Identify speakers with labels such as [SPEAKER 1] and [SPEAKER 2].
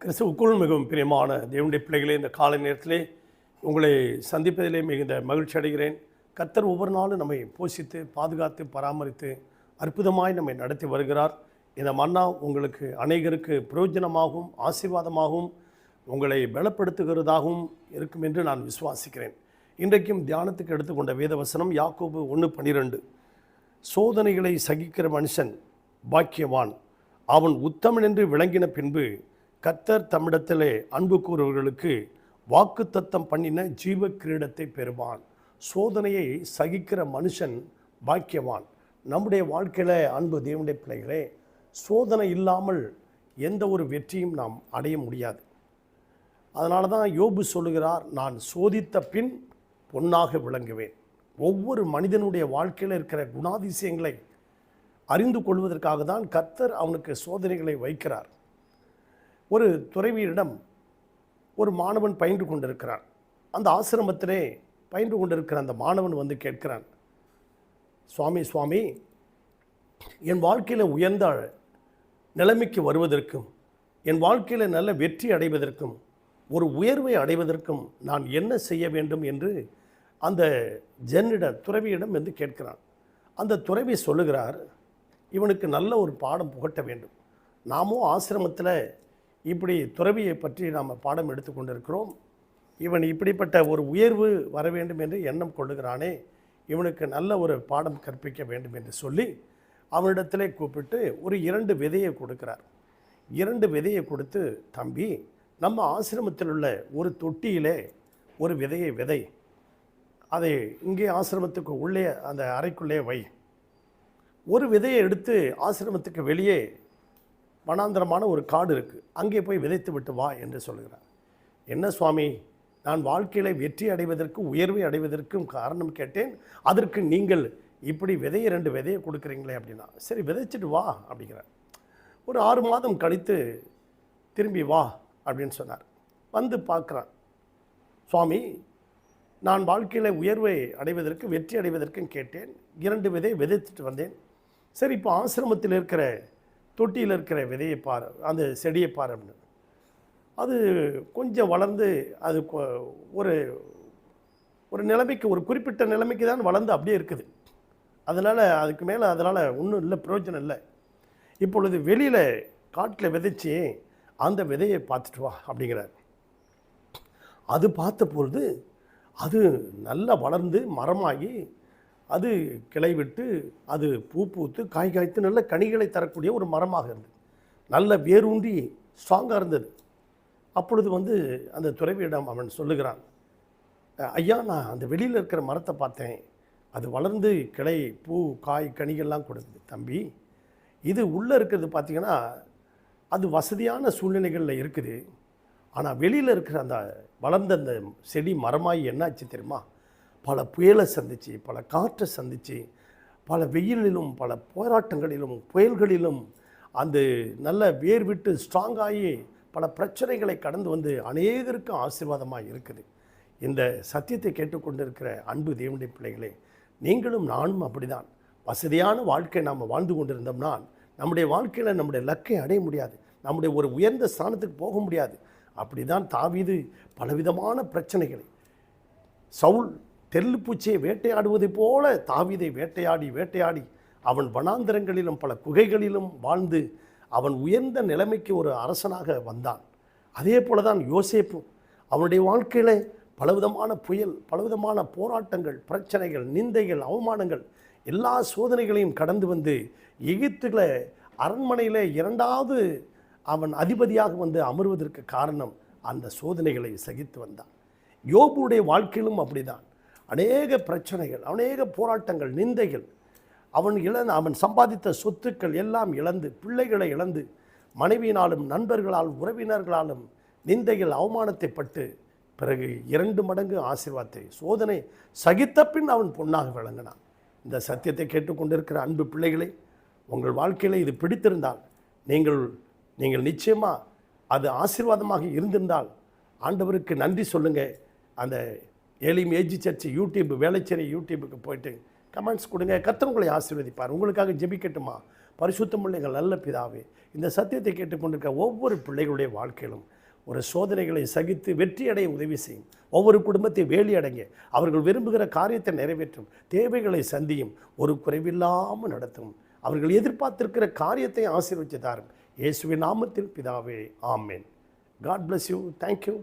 [SPEAKER 1] கிறிஸ்துவுக்குள் மிகவும் பிரியமான தேவனுடைய பிள்ளைகளே இந்த காலை நேரத்திலே உங்களை சந்திப்பதிலே மிகுந்த மகிழ்ச்சி அடைகிறேன். கத்தர் ஒவ்வொரு நாளும் நம்மை போஷித்து பாதுகாத்து பராமரித்து அற்புதமாய் நம்மை நடத்தி வருகிறார். இந்த மன்னா உங்களுக்கு அநேகருக்கு பிரயோஜனமாகவும் ஆசீர்வாதமாகவும் உங்களை பலப்படுத்துகிறதாகவும் இருக்கும் என்று நான் விசுவாசிக்கிறேன். இன்றைக்கும் தியானத்துக்கு எடுத்துக்கொண்ட வேதவசனம் யாக்கோபு ஒன்று பன்னிரெண்டு. சோதனைகளை சகிக்கிற மனுஷன் பாக்கியவான். அவன் உத்தமன் என்று விளங்கின பின்பு கத்தர் தம்மிடத்திலே அன்பு கூறுவர்களுக்கு வாக்குத்தத்தம் பண்ணின ஜீவ கிரீடத்தை பெறுவான். சோதனையை சகிக்கிற மனுஷன் பாக்கியவான். நம்முடைய வாழ்க்கையில் அன்பு தேவனுடைய பிள்ளைகளே சோதனை இல்லாமல் எந்த ஒரு வெற்றியும் நாம் அடைய முடியாது. அதனால தான் யோபு சொல்லுகிறார் நான் சோதித்த பின் பொன்னாக விளங்குவேன். ஒவ்வொரு மனிதனுடைய வாழ்க்கையில் இருக்கிற குணாதிசயங்களை அறிந்து கொள்வதற்காக தான் கத்தர் அவனுக்கு சோதனைகளை வைக்கிறார். ஒரு துறவியரிடம் ஒரு மாணவன் பயின்று கொண்டிருக்கிறான். அந்த ஆசிரமத்திலே பயின்று கொண்டிருக்கிற அந்த மாணவன் வந்து கேட்கிறான் சுவாமி சுவாமி என் வாழ்க்கையில் உயர்ந்த நிலைமைக்கு வருவதற்கும் என் வாழ்க்கையில் நல்ல வெற்றி அடைவதற்கும் ஒரு உயர்வை அடைவதற்கும் நான் என்ன செய்ய வேண்டும்? என்று அந்த ஜென்னிட துறவியிடம் வந்து கேட்கிறான். அந்த துறவி சொல்லுகிறார் இவனுக்கு நல்ல ஒரு பாடம் புகட்ட வேண்டும். நாமும் ஆசிரமத்தில் இப்படி துறவியை பற்றி நாம் பாடம் எடுத்துக்கொண்டிருக்கிறோம். இவன் இப்படிப்பட்ட ஒரு உயர்வு வர வேண்டும் என்று எண்ணம் கொள்ளுகிறானே. இவனுக்கு நல்ல ஒரு பாடம் கற்பிக்க வேண்டும் என்று சொல்லி அவனிடத்திலே கூப்பிட்டு ஒரு இரண்டு விதையை கொடுக்கிறார். இரண்டு விதையை கொடுத்து தம்பி நம்ம ஆசிரமத்தில் உள்ள ஒரு தொட்டியிலே ஒரு விதையை விதை. அதை இங்கே ஆசிரமத்துக்கு உள்ளே அந்த அறைக்குள்ளே வை. ஒரு விதையை எடுத்து ஆசிரமத்துக்கு வெளியே வனாந்தரமான ஒரு காடு இருக்குது அங்கே போய் விதைத்து விட்டு வா என்று சொல்கிறார். என்ன சுவாமி? நான் வாழ்க்கையில் வெற்றி அடைவதற்கு உயர்வை அடைவதற்கும் காரணம் கேட்டேன். அதற்கு நீங்கள் இப்படி விதையை ரெண்டு விதையை கொடுக்குறீங்களே அப்படின்னா சரி விதைச்சிட்டு வா அப்படிங்கிறார். ஒரு ஆறு மாதம் கழித்து திரும்பி வா அப்படின்னு சொன்னார். வந்து பார்க்குறான் சுவாமி நான் வாழ்க்கையில் உயர்வை அடைவதற்கு வெற்றி அடைவதற்கும் கேட்டேன். இரண்டு விதை விதைத்துட்டு வந்தேன். சரி இப்போ ஆசிரமத்தில் இருக்கிற தொட்டியில் இருக்கிற விதையை பார் அந்த செடியை பாரு அப்படின்னு. அது கொஞ்சம் வளர்ந்து அது கொ- ஒரு ஒரு நிலைமைக்கு ஒரு குறிப்பிட்ட நிலைமைக்கு தான் வளர்ந்து அப்படியே இருக்குது. அதனால் அதுக்கு மேலே அதனால் ஒன்றும் இல்லை பிரயோஜனம் இல்லை. இப்பொழுது வெளியில் காட்டில் விதைச்சி அந்த விதையை பார்த்துட்டு வா அப்படிங்கிறார். அது பார்த்த பொழுது அது நல்லா வளர்ந்து மரமாகி அது கிளை விட்டு அது பூ பூத்து காய் காய்த்து நல்ல கனிகளை தரக்கூடிய ஒரு மரமாக இருந்தது. நல்ல வேரூன்றி ஸ்ட்ராங்காக இருந்தது. அப்பொழுது வந்து அந்த துறவியிடம் அவன் சொல்லுகிறான் ஐயா நான் அந்த வெளியில் இருக்கிற மரத்தை பார்த்தேன். அது வளர்ந்து கிளை பூ காய் கனிகள்லாம் கொடுக்குது தம்பி. இது உள்ளே இருக்கிறது பார்த்தீங்கன்னா அது வசதியான சூழ்நிலைகளில் இருக்குது. ஆனால் வெளியில் இருக்கிற அந்த வளர்ந்த அந்த செடி மரமாகி என்னாச்சு தெரியுமா? பல புயலை சந்தித்து பல காற்றை சந்தித்து பல வெயிலிலும் பல போராட்டங்களிலும் புயல்களிலும் அந்த நல்ல வேர் விட்டு ஸ்ட்ராங்காகி பல பிரச்சனைகளை கடந்து வந்து அநேகருக்கு ஆசீர்வாதமாக இருக்குது. இந்த சத்தியத்தை கேட்டுக்கொண்டிருக்கிற அன்பு தேவனுடைய பிள்ளைகளே நீங்களும் நானும் அப்படிதான். வசதியான வாழ்க்கை நாம் வாழ்ந்து கொண்டிருந்தோம்னா நம்முடைய வாழ்க்கையில் நம்முடைய லக்கை அடைய முடியாது. நம்முடைய ஒரு உயர்ந்த ஸ்தானத்துக்கு போக முடியாது. அப்படிதான் தாவிது பலவிதமான பிரச்சனைகளை சவுல் தெல்லுப்பூச்சியை வேட்டையாடுவதைப் போல தாவிதை வேட்டையாடி வேட்டையாடி அவன் வனாந்தரங்களிலும் பல குகைகளிலும் வாழ்ந்து அவன் உயர்ந்த நிலைமைக்கு ஒரு அரசனாக வந்தான். அதே போல தான் யோசேப்பு அவனுடைய வாழ்க்கையில் பலவிதமான புயல் பலவிதமான போராட்டங்கள் பிரச்சனைகள் நிந்தைகள் அவமானங்கள் எல்லா சோதனைகளையும் கடந்து வந்து எகிப்துல அரண்மனையில் இரண்டாவது அவன் அதிபதியாக வந்து அமர்வதற்கு காரணம் அந்த சோதனைகளை சகித்து வந்தான். யோபுடைய வாழ்க்கையிலும் அப்படிதான். அநேக பிரச்சனைகள் அநேக போராட்டங்கள் நிந்தைகள். அவன் இழந்து அவன் சம்பாதித்த சொத்துக்கள் எல்லாம் இழந்து பிள்ளைகளை இழந்து மனைவியினாலும் நண்பர்களால் உறவினர்களாலும் நிந்தைகள் அவமானத்தை பட்டு பிறகு இரண்டு மடங்கு ஆசீர்வாதத்தை சோதனை சகித்த பின் அவன் பொன்னாக விளங்கினான். இந்த சத்தியத்தை கேட்டுக்கொண்டிருக்கிற அன்பு பிள்ளைகளை உங்கள் வாழ்க்கையில் இது பிடித்திருந்தால் நீங்கள் நீங்கள் நிச்சயமாக அது ஆசீர்வாதமாக இருந்திருந்தால் ஆண்டவருக்கு நன்றி சொல்லுங்கள் அந்த Elim AG church YouTube Velachery யூடியூபுக்கு போயிட்டு கமெண்ட்ஸ் கொடுங்க. கத்தர் உங்களை ஆசீர்வதிப்பார். உங்களுக்காக ஜெபிக்கட்டுமா? பரிசுத்தமுள்ள எங்கள் நல்ல பிதாவே இந்த சத்தியத்தை கேட்டுக்கொண்டிருக்க ஒவ்வொரு பிள்ளைகளுடைய வாழ்க்கையிலும் ஒரு சோதனைகளை சகித்து வெற்றியடைய உதவி செய்யும். ஒவ்வொரு குடும்பத்தை வேலி அடங்க அவர்கள் விரும்புகிற காரியத்தை நிறைவேற்றும் தேவைகளை சந்தியும் ஒரு குறைவில்லாமல் நடத்தும். அவர்கள் எதிர்பார்த்திருக்கிற காரியத்தை ஆசீர்வச்சு தாரும். இயேசுவின் நாமத்தில் பிதாவே ஆமேன். God bless you thank you